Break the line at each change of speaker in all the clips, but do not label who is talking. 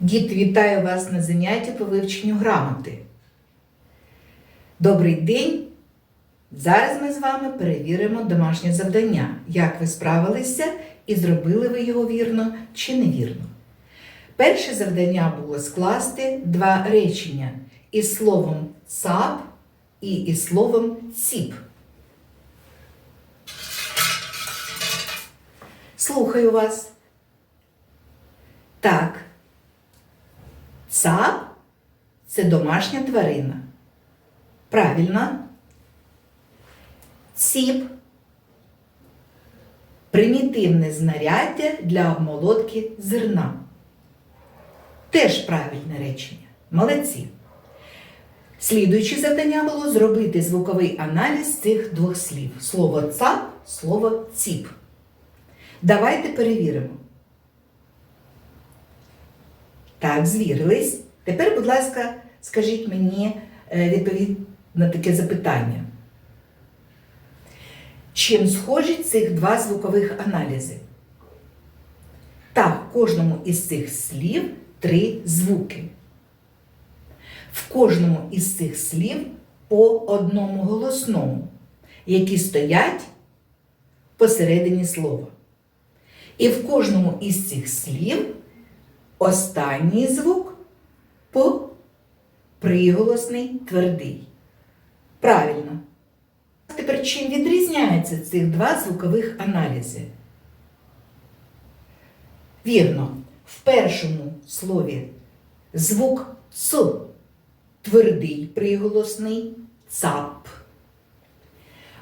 Діти, вітаю вас на занятті по вивченню грамоти. Добрий день! Зараз ми з вами перевіримо домашнє завдання, як ви справилися і зробили ви його вірно чи невірно. Перше завдання було скласти два речення із словом цап і із словом ціп. Слухаю вас. Так. Цап це домашня тварина. Правильно. Ціп примітивне знаряддя для обмолотки зерна. Теж правильне речення. Молодці. Слідуюче завдання було зробити звуковий аналіз цих двох слів: слово цап, слово ціп. Давайте перевіримо. Так, звірились. Тепер, будь ласка, скажіть мені е, відповідь на таке запитання. Чим схожі цих два звукових аналізи? Так, в кожному із цих слів три звуки. В кожному із цих слів по одному голосному, які стоять посередині слова. І в кожному із цих слів останній звук по приголосний твердий. Правильно. Тепер чим відрізняються цих два звукових аналізи? Вірно, в першому слові звук Ц твердий приголосний цап.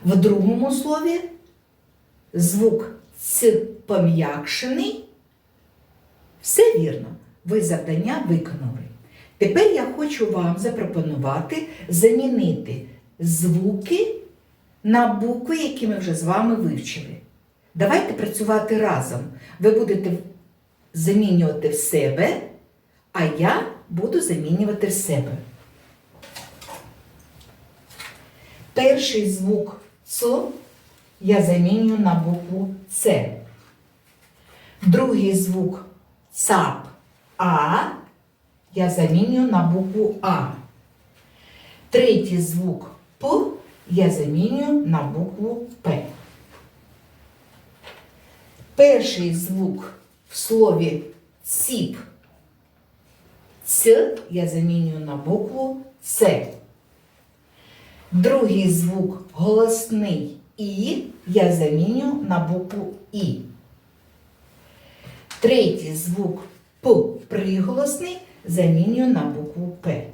В другому слові звук Ц пом'якшений. Все вірно, ви завдання виконали. Тепер я хочу вам запропонувати замінити звуки на букви, які ми вже з вами вивчили. Давайте працювати разом. Ви будете замінювати в себе, а я буду замінювати в себе. Перший звук ЦО я замінюю на букву С. Другий звук ЦАП А я замінюю на букву А. Третій звук П я замінюю на букву П. Перший звук в слові ціп Ц я замінюю на букву С. Другий звук голосний І я заміню на букву І. Третій звук П приголосний замінюю на букву П.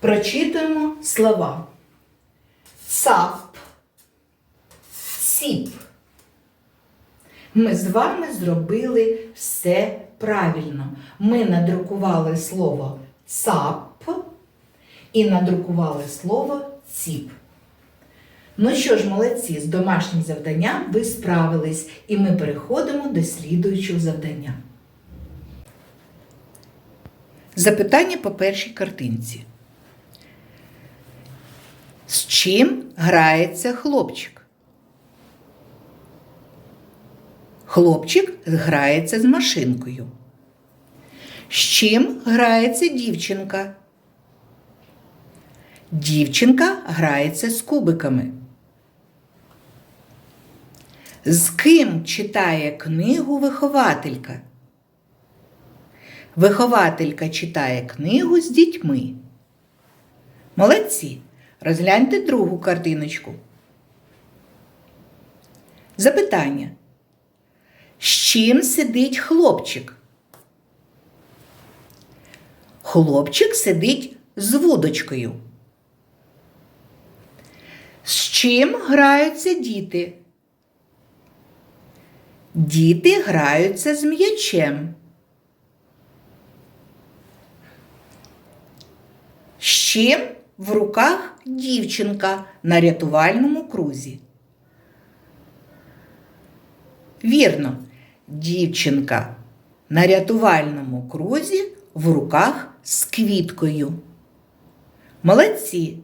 Прочитуємо слова. Цап, ціп. Ми з вами зробили все правильно. Ми надрукували слово цап і надрукували слово ціп. Ну що ж, молодці, з домашнім завданням ви справились, і ми переходимо до слідуючого завдання. Запитання по першій картинці. З чим грається хлопчик? Хлопчик грається з машинкою. З чим грається дівчинка? Дівчинка грається з кубиками. З ким читає книгу вихователька? Вихователька читає книгу з дітьми. Молодці. Розгляньте другу картиночку. Запитання. З чим сидить хлопчик? Хлопчик сидить з вудочкою. З чим граються діти? Діти граються з м'ячем. З чим в руках дівчинка на рятувальному крузі? Вірно, дівчинка на рятувальному крузі в руках з квіткою. Молодці!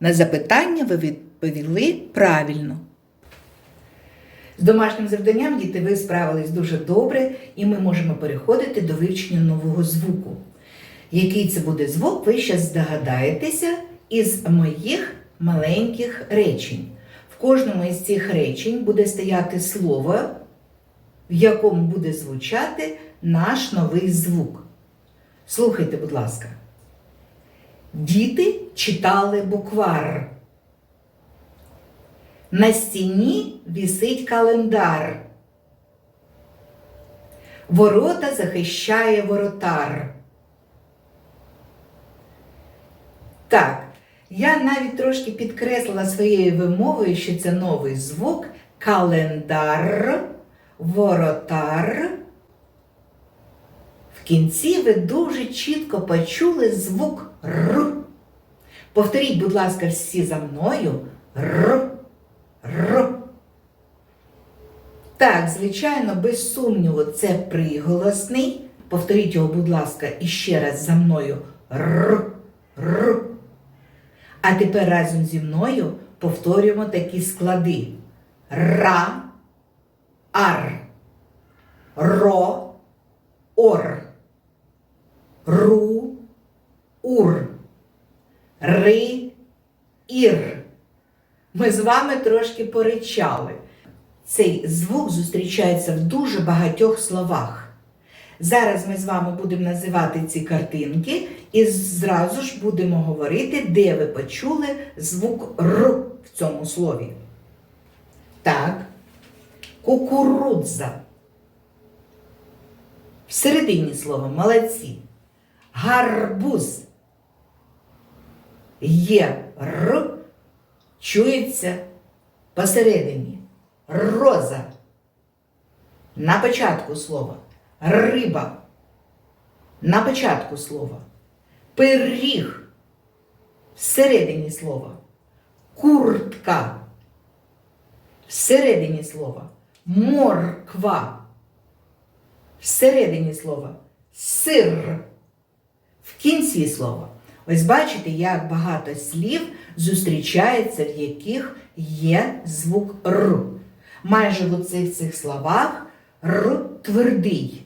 На запитання ви відповіли правильно. З домашнім завданням діти ви справились дуже добре, і ми можемо переходити до вивчення нового звуку. Який це буде звук, ви ще здогадаєтеся із моїх маленьких речень. В кожному із цих речень буде стояти слово, в якому буде звучати наш новий звук. Слухайте, будь ласка. Діти читали буквар. На стіні вісить календар. Ворота захищає воротар. Так, я навіть трошки підкреслила своєю вимовою, що це новий звук календар, воротар. В кінці ви дуже чітко почули звук Р. Повторіть, будь ласка, всі за мною Р. Р. Так, звичайно, без сумніву, це приголосний. Повторіть його, будь ласка, іще раз за мною Р. Р. А тепер разом зі мною повторюємо такі склади: Ра, ар, ро, ор, ру, ур, ри, ір. Ми з вами трошки поричали. Цей звук зустрічається в дуже багатьох словах. Зараз ми з вами будемо називати ці картинки і зразу ж будемо говорити, де ви почули звук Р в цьому слові. Так, кукурудза. Всередині слова молодці. Гарбуз. Є Р, чується посередині. Роза. На початку слова. Риба. На початку слова. Пиріг. Всередині слова. Куртка. Всередині слова. Морква. Всередині слова. Сир. В кінці слова. Ось бачите, як багато слів зустрічається, в яких є звук Р. Майже в оцих цих словах Р твердий.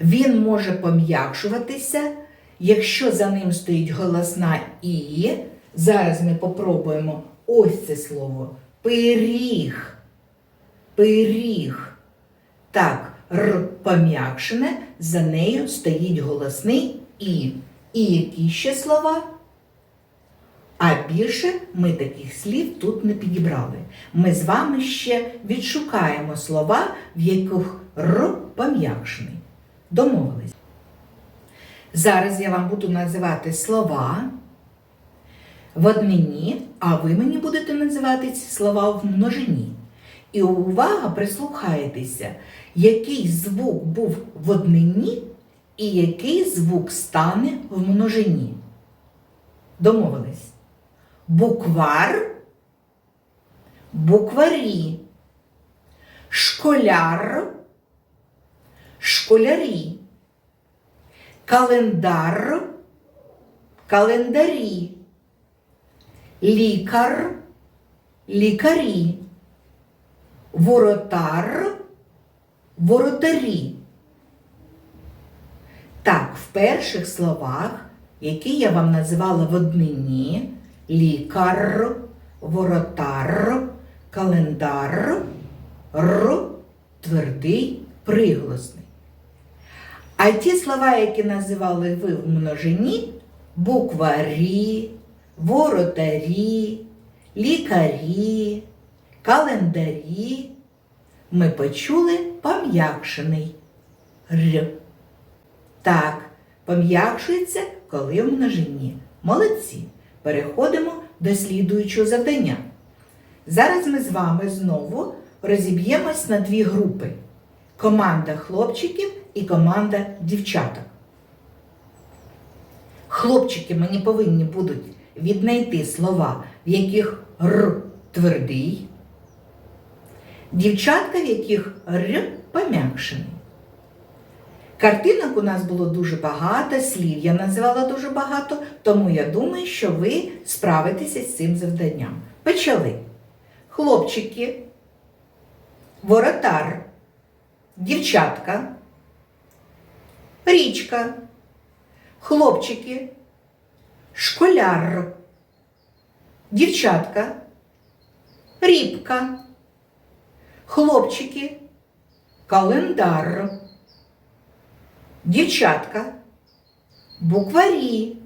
Він може пом'якшуватися, якщо за ним стоїть голосна І. Зараз ми попробуємо ось це слово. Пиріг. Пиріг. Так, Р пом'якшене, за нею стоїть голосний І. І які ще слова? А більше ми таких слів тут не підібрали. Ми з вами ще відшукаємо слова, в яких Р пом'якшений. Домовились. Зараз я вам буду називати слова в однині, а ви мені будете називати ці слова в множині. І увага, прислухайтеся, який звук був в однині і який звук стане в множині. Домовились. Буквар, букварі, школяр, школярі, календар, календарі, лікар, лікарі, воротар, воротарі. Так, в перших словах, які я вам називала в однині, лікар, воротар, календар, р твердий приголосний. А ті слова, які називали ви в множині, букварі, воротарі, лікарі, календарі, ми почули пом'якшений р. Так, пом'якшується, коли в множині. Молодці. Переходимо до слідуючого завдання. Зараз ми з вами знову розіб'ємось на дві групи: команда хлопчиків і команда дівчаток. Хлопчики мені повинні будуть віднайти слова, в яких Р твердий, дівчатка, в яких Р пом'якшений. Картинок у нас було дуже багато, слів я називала дуже багато, тому я думаю, що ви справитеся з цим завданням. Почали. Хлопчики, воротар, дівчатка, річка, хлопчики, школяр, дівчатка, рібка, хлопчики, календар, дівчатка, букварі.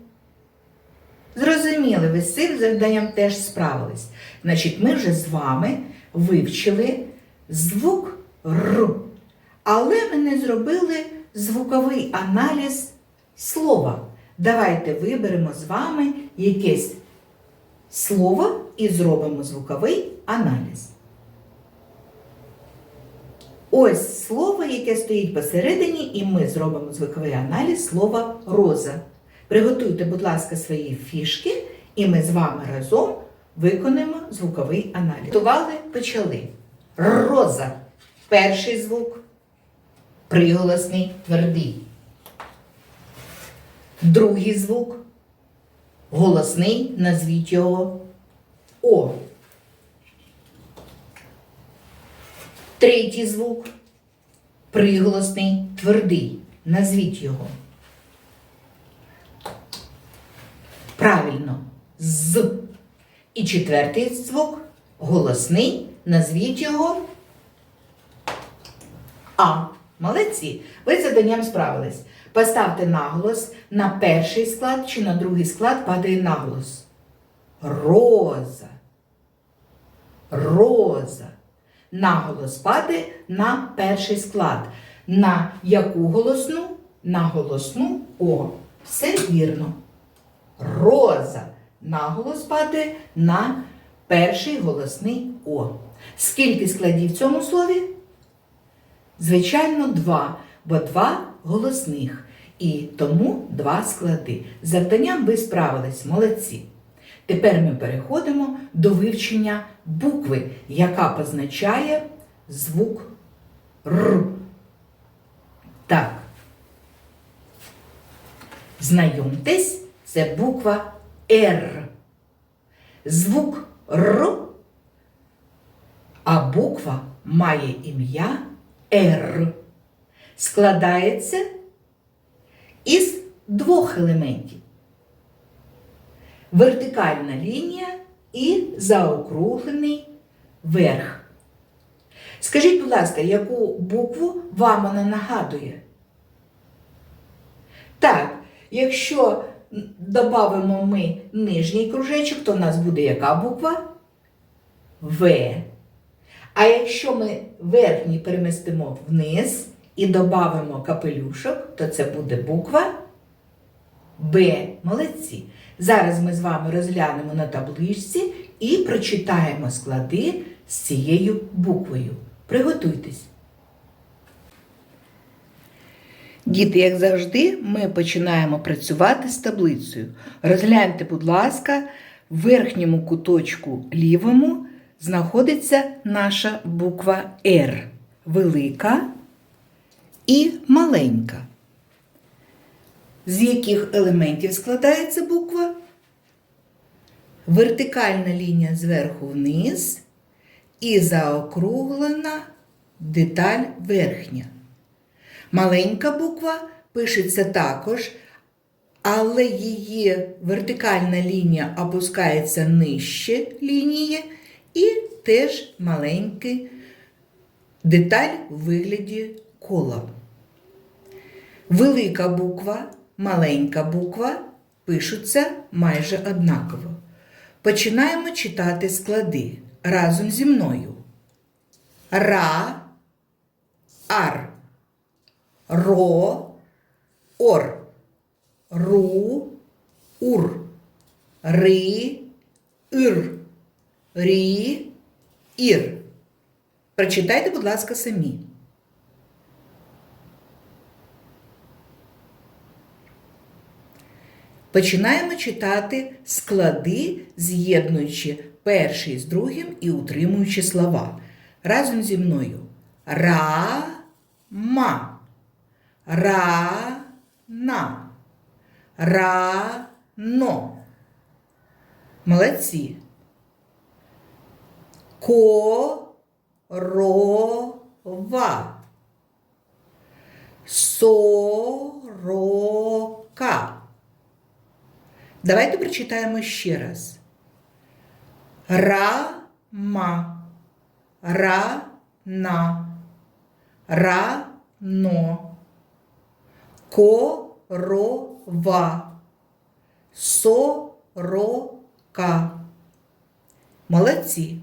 Зрозуміли, ви з цим завданням теж справились. Значить, ми вже з вами вивчили звук Р. Але ми не зробили звуковий аналіз слова. Давайте виберемо з вами якесь слово і зробимо звуковий аналіз. Ось слово, яке стоїть посередині, і ми зробимо звуковий аналіз слова роза. Приготуйте, будь ласка, свої фішки, і ми з вами разом виконаємо звуковий аналіз. Готували, почали. Роза. Перший звук. Приголосний твердий. Другий звук. Голосний, назвіть його О. Третій звук. Приголосний твердий. Назвіть його. Правильно. З. І четвертий звук голосний. Назвіть його А. Молодці. Ви з заданням справились. Поставте наголос на перший склад чи на другий склад падає наголос. Роза. Роза. Наголос падає на перший склад. На яку голосну? На голосну О. Все вірно. Роза. Наголос падає на перший голосний О. Скільки складів в цьому слові? Звичайно, два, бо два голосних. І тому два склади. З Завданням ви справились, молодці. Тепер ми переходимо до вивчення букви, яка позначає звук Р. Так. Знайомтесь, це буква Р. Звук Р, а буква має ім'я Р. Складається із двох елементів. Вертикальна лінія і заокруглений верх. Скажіть, будь ласка, яку букву вам вона нагадує? Так, якщо додамо ми нижній кружечок, то в нас буде яка буква? В. А якщо ми верхній перемістимо вниз і додамо капелюшок, то це буде буква Б. Молодці. Зараз ми з вами розглянемо на табличці і прочитаємо склади з цією буквою. Приготуйтесь. Діти, як завжди, ми починаємо працювати з таблицею. Розгляньте, будь ласка, в верхньому куточку лівому знаходиться наша буква Р. Велика і маленька. З яких елементів складається буква? Вертикальна лінія зверху вниз і заокруглена деталь верхня. Маленька буква пишеться також, але її вертикальна лінія опускається нижче лінії і теж маленький деталь у вигляді кола. Велика буква, маленька буква пишуться майже однаково. Починаємо читати склади разом зі мною. Ра, ар, ро, ор, ру, ур, ри, ир, рі, ір. Прочитайте, будь ласка, самі. Починаємо читати склади, з'єднуючи перший з другим і утримуючи слова. Разом зі мною. Ра-ма. Ра-на. Ра-но. Молодці. Ко. Сорока. Давайте прочитаємо ще раз. Рама. Рана. Рано. Корова. Сорока. Молодці.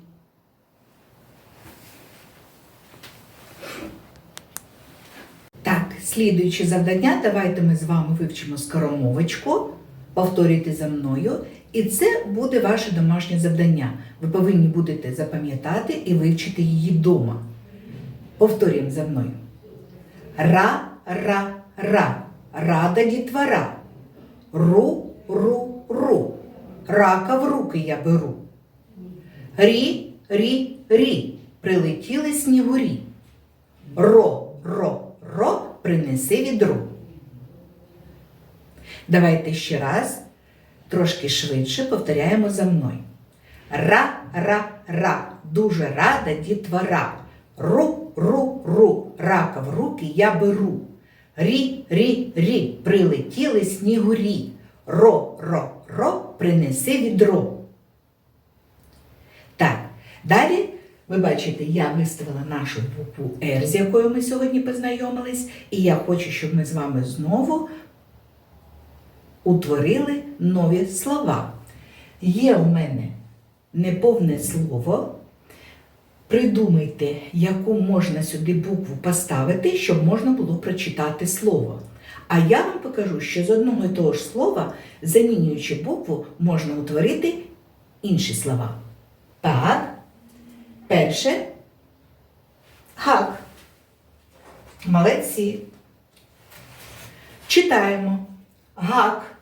Так, слідуюче завдання, давайте ми з вами вивчимо скоромовочку. Повторюйте за мною. І це буде ваше домашнє завдання. Ви повинні будете запам'ятати і вивчити її вдома. Повторюємо за мною. Ра, ра, ра. Рада дітвора. Ру, ру, ру. Рака в руки я беру. Рі, рі, рі. Прилетіли снігурі. Ро, ро, ро, принеси відро. Давайте ще раз, трошки швидше повторяємо за мною. Ра, ра, ра, дуже рада дітвора. Ру, ру, ру, рака в руки я беру. Рі, рі, рі, прилетіли снігурі. Ро, ро, ро, принеси відро. Так, далі ви бачите, я виставила нашу букву R, з якою ми сьогодні познайомились, і я хочу, щоб ми з вами знову утворили нові слова. Є у мене неповне слово. Придумайте, яку можна сюди букву поставити, щоб можна було прочитати слово. А я вам покажу, що з одного і того ж слова, замінюючи букву, можна утворити інші слова. Так, перше гак. Молодці. Читаємо. Гак.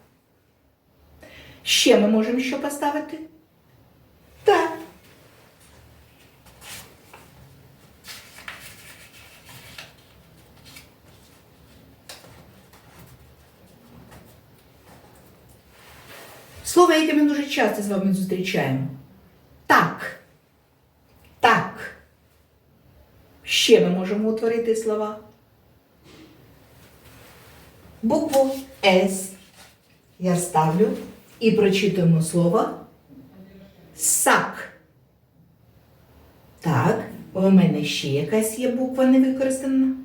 Ще ми можемо що поставити? Так. Слово, яке ми дуже часто з вами зустрічаємо. Так. Так. Ще ми можемо утворити слова. Букву С я ставлю і прочитуємо слово сак. Так, у мене ще якась є буква не використана.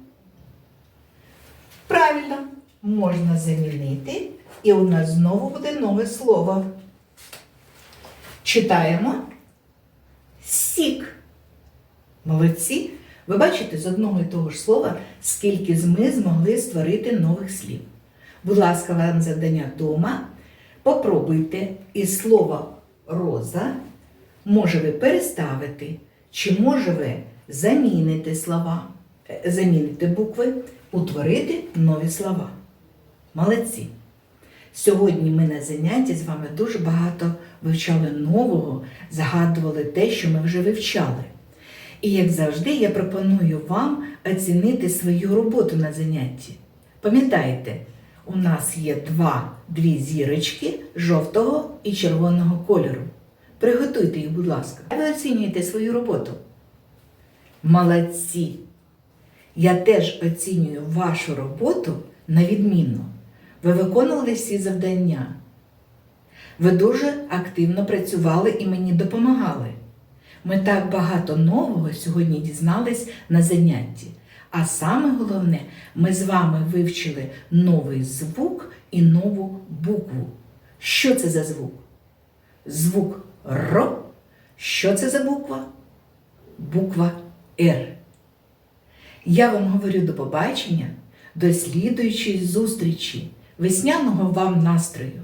Правильно, можна замінити, і у нас знову буде нове слово. Читаємо сік. Молодці. Ви бачите з одного і того ж слова, скільки ми змогли створити нових слів. Будь ласка, вам завдання вдома. Попробуйте із слова роза, може ви переставити, чи може ви замінити слова, е, замінити букви, утворити нові слова. Молодці! Сьогодні ми на занятті з вами дуже багато вивчали нового, згадували те, що ми вже вивчали. І, як завжди, я пропоную вам оцінити свою роботу на занятті. Пам'ятайте, у нас є два, дві зірочки жовтого і червоного кольору. Приготуйте їх, будь ласка. Ви оцінюєте свою роботу. Молодці! Я теж оцінюю вашу роботу на відмінно. Ви виконували всі завдання. Ви дуже активно працювали і мені допомагали. Ми так багато нового сьогодні дізнались на занятті. А саме головне, ми з вами вивчили новий звук і нову букву. Що це за звук? Звук Р. Що це за буква? Буква Р. Я вам говорю до побачення, до слідуючої зустрічі, весняного вам настрою!